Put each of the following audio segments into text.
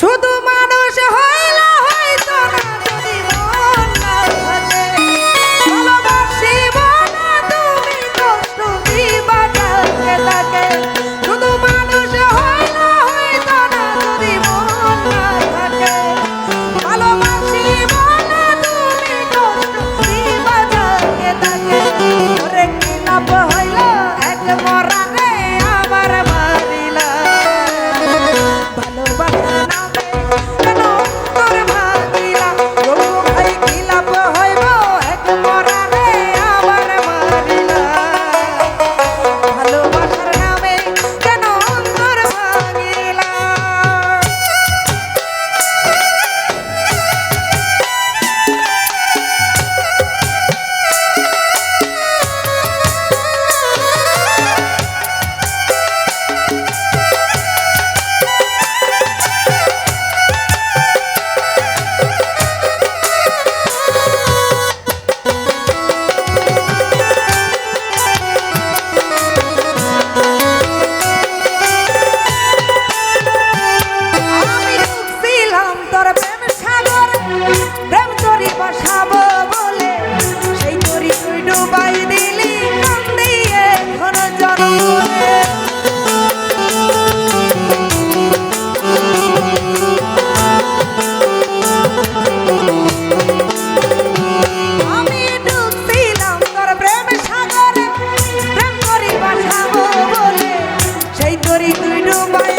Что? তরি তুই ডুবাই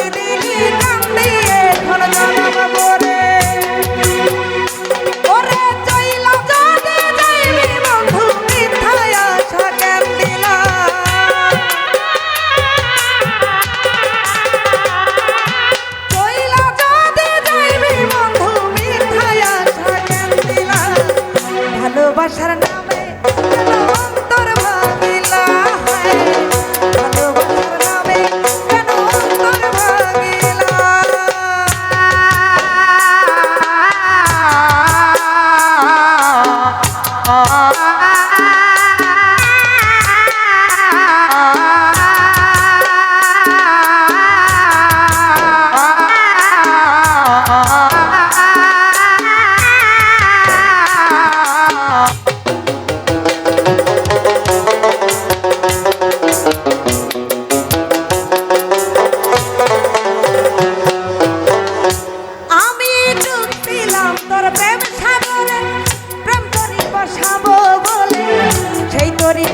সেই তরি